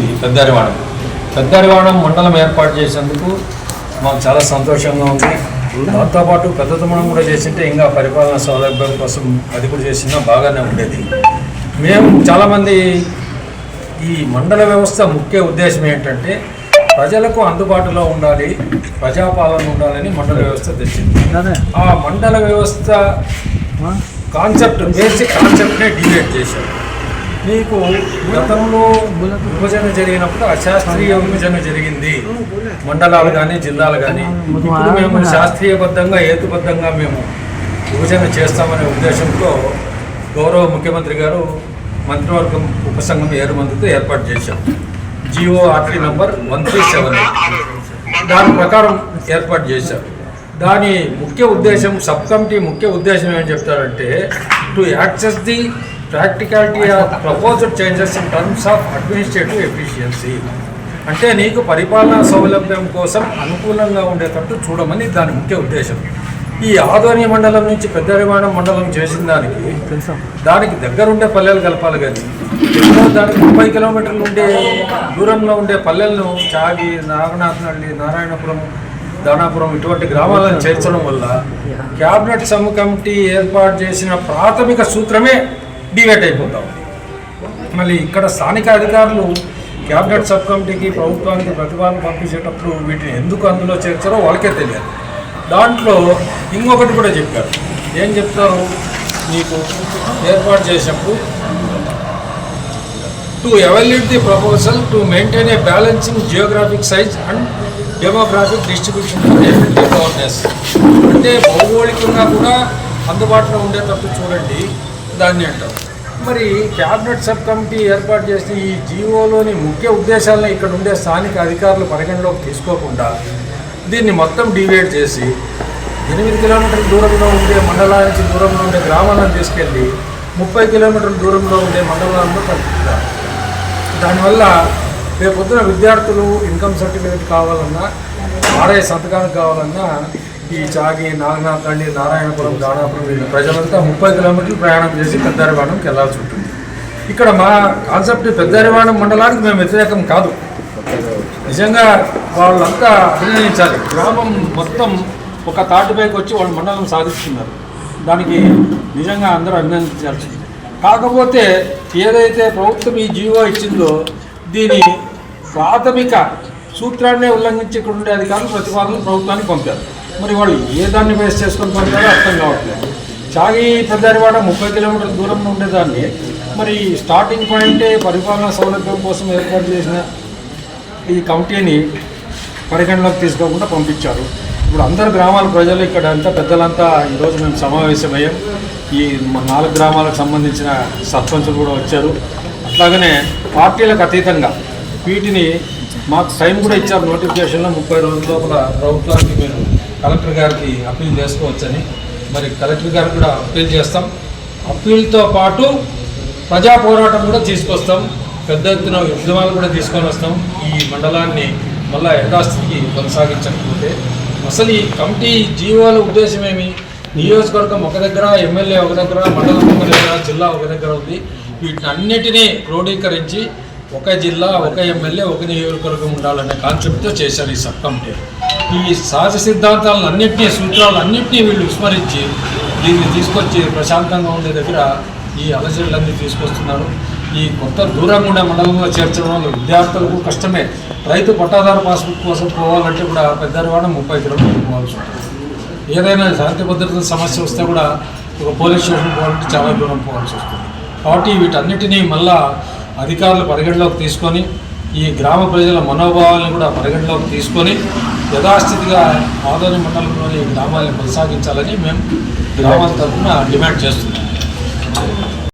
నుంచి పెద్దారివాడం పెద్దారివాడం మండలం ఏర్పాటు చేసేందుకు మాకు చాలా సంతోషంగా ఉంది. దాంతోపాటు పెద్ద తమ్మడం కూడా చేసింటే ఇంకా పరిపాలన సౌలభ్యం కోసం అది కూడా చేసినా బాగానే ఉండేది. మేము చాలామంది ఈ మండల వ్యవస్థ ముఖ్య ఉద్దేశం ఏంటంటే ప్రజలకు అందుబాటులో ఉండాలి ప్రజాపాలన ఉండాలని మండల వ్యవస్థ తెచ్చింది. ఆ మండల వ్యవస్థ కాన్సెప్ట్ బేసిక్ కాన్సెప్ట్నే డిబేట్ చేశారు. మీకు గతంలో విభజన జరిగినప్పుడు అశాస్త్రీయ విభజన జరిగింది. మండలాలు కానీ జిల్లాలు కానీ ఇప్పుడు మేము శాస్త్రీయబద్ధంగా హేతుబద్ధంగా మేము విభజన చేస్తామనే ఉద్దేశంతో గౌరవ ముఖ్యమంత్రి గారు మంత్రివర్గం ఉపసంఘం ఏడు మందితో ఏర్పాటు చేశాం GO RT number one three seven దాని ప్రకారం ఏర్పాటు చేశారు. దాని ముఖ్య ఉద్దేశం సబ్ కమిటీ ముఖ్య ఉద్దేశం ఏం చెప్తారంటే to access the practicality of proposed changes in terms of administrative efficiency. అంటే నీకు పరిపాలనా సౌలభ్యం కోసం అనుకూలంగా ఉండేటట్టు చూడమని దాని ముఖ్య ఉద్దేశం. ఈ ఆదోని మండలం నుంచి పెద్దరివాణం మండలం చేసిన దానికి దానికి దగ్గరుండే పల్లెలు కలపాలి కానీ దానికి ముప్పై కిలోమీటర్లు ఉండే దూరంలో ఉండే పల్లెలను చాగి నాగనాథనహల్లి నారాయణపురం దానాపురం ఇటువంటి గ్రామాలను చేర్చడం వల్ల క్యాబినెట్ సబ్ కమిటీ ఏర్పాటు చేసిన ప్రాథమిక సూత్రమే డివేట్ అయిపోతా. ఉంది మళ్ళీ ఇక్కడ స్థానిక అధికారులు క్యాబినెట్ సబ్ కమిటీకి ప్రభుత్వానికి ప్రతిపాదన పంపించేటప్పుడు వీటిని ఎందుకు అందులో చేర్చారో వాళ్ళకే తెలియదు దాంట్లో ఇంకొకటి కూడా చెప్పారు. ఏం చెప్తారు? మీకు ఏర్పాటు చేసినప్పుడు to evaluate the proposal to maintain a balancing geographic size and demographic distribution governance అంటే భౌగోళికంగా కూడా అందుబాటులో ఉండేటట్టు చూడండి. దాన్ని అంటాం మరి క్యాబినెట్ సబ్ కమిటీ ఏర్పాటు చేసిన ఈ జీవోలోని ముఖ్య ఉద్దేశాలను ఇక్కడ ఉండే స్థానిక అధికారులు పరిగణలోకి తీసుకోకుండా దీన్ని మొత్తం డివైడ్ చేసి ఎనిమిది కిలోమీటర్ల దూరంలో ఉండే మండలానికి దూరంలో ఉండే గ్రామాలను తీసుకెళ్ళి ముప్పై కిలోమీటర్ల దూరంలో ఉండే మండలాలను కలుపుతారు దానివల్ల రేపు పొద్దున విద్యార్థులు ఇన్కమ్ సర్టిఫికేట్ కావాలన్నా ఆర్ఐ సంతకానికి కావాలన్నా ఈ చాగి నాగనాథండి నారాయణపురం దానాపురం వీళ్ళ ప్రజలంతా ముప్పై కిలోమీటర్లు ప్రయాణం చేసి పెద్దారివాణంకి వెళ్ళాల్సి ఉంటుంది. ఇక్కడ మా కాన్సెప్ట్ పెద్దారివాణం మండలానికి మేము వ్యతిరేకం కాదు. నిజంగా వాళ్ళంతా అభినందించాలి. గ్రామం మొత్తం ఒక తాటిపైకి వచ్చి వాళ్ళ మండలం సాధిస్తున్నారు. దానికి నిజంగా అందరూ అభినందించాల్సింది. కాకపోతే ఏదైతే ప్రభుత్వం ఈ జీవో ఇచ్చిందో దీని ప్రాథమిక సూత్రాన్నే ఉల్లంఘించి ఇక్కడ ఉండేది కాదు ప్రతిపాదనలు ప్రభుత్వానికి పంపారు. మరి వాళ్ళు ఏ దాన్ని బేస్ చేసుకొని పంపారో అర్థం కావట్లేదు. చాగి పెద్దారివాడ ముప్పై కిలోమీటర్ల దూరంలో ఉండేదాన్ని. మరి స్టార్టింగ్ పాయింటే పరిపాలనా సౌలభ్యం కోసం ఏర్పాటు చేసిన ఈ కమిటీని పరిగణలోకి తీసుకోకుండా పంపించారు. ఇప్పుడు అందరు గ్రామాల ప్రజలు ఇక్కడ అంతా పెద్దలంతా ఈరోజు మేము సమావేశమయ్యాం. ఈ నాలుగు గ్రామాలకు సంబంధించిన సర్పంచులు కూడా వచ్చారు. అట్లాగనే పార్టీలకు అతీతంగా వీటిని మాకు టైం కూడా ఇచ్చారు. నోటిఫికేషన్లో ముప్పై రోజుల లోపల ప్రభుత్వానికి మేము కలెక్టర్ గారికి అప్పీల్ చేసుకోవచ్చని మరి కలెక్టర్ గారికి కూడా అప్పీల్ చేస్తాం. అప్పీల్తో పాటు ప్రజా పోరాటం కూడా తీసుకొస్తాం. పెద్ద ఎత్తున ఉద్యమాలు కూడా తీసుకొని వస్తాం. ఈ మండలాన్ని మళ్ళా యథాస్థితికి కొనసాగించకపోతే అసలు ఈ కమిటీ జీవోల ఉద్దేశం ఏమి? నియోజకవర్గం ఒక దగ్గర ఎమ్మెల్యే ఒక దగ్గర మండలం ఒక దగ్గర జిల్లా ఒక దగ్గర ఉంది. వీటిని అన్నిటినీ క్రోడీకరించి ఒక జిల్లా ఒక ఎమ్మెల్యే ఒక నియోజకవర్గం ఉండాలనే కాన్సెప్ట్తో చేశారు ఈ సబ్ కమిటీ ఈ సహజ సిద్ధాంతాలను అన్నింటినీ సూత్రాలు అన్నింటినీ వీళ్ళు విస్మరించి దీన్ని తీసుకొచ్చి ప్రశాంతంగా ఉండే దగ్గర ఈ అలజడులన్నీ తీసుకొస్తున్నారు. ఈ కొత్త దూరంగా ఉండే మండలంలో చేర్చడం వల్ల విద్యార్థులకు కష్టమే. రైతు పట్టాదారు పాస్బుక్ కోసం పోవాలంటే కూడా పెద్దవాడ ముప్పై కిలోమీటర్లు పోవాల్సి ఉంటుంది. ఏదైనా శాంతి భద్రతల సమస్య వస్తే కూడా ఒక పోలీస్ స్టేషన్ పోవాలంటే చాలా దూరం పోవాల్సి వస్తుంది. కాబట్టి వీటన్నిటినీ మళ్ళా అధికారులు పరిగణలోకి తీసుకొని ఈ గ్రామ ప్రజల మనోభావాలను కూడా పరిగణలోకి తీసుకొని యథాస్థితిగా ఆదోని మండలంలోని గ్రామాలను కొనసాగించాలని మేము గ్రామాల తరఫున డిమాండ్ చేస్తున్నాం.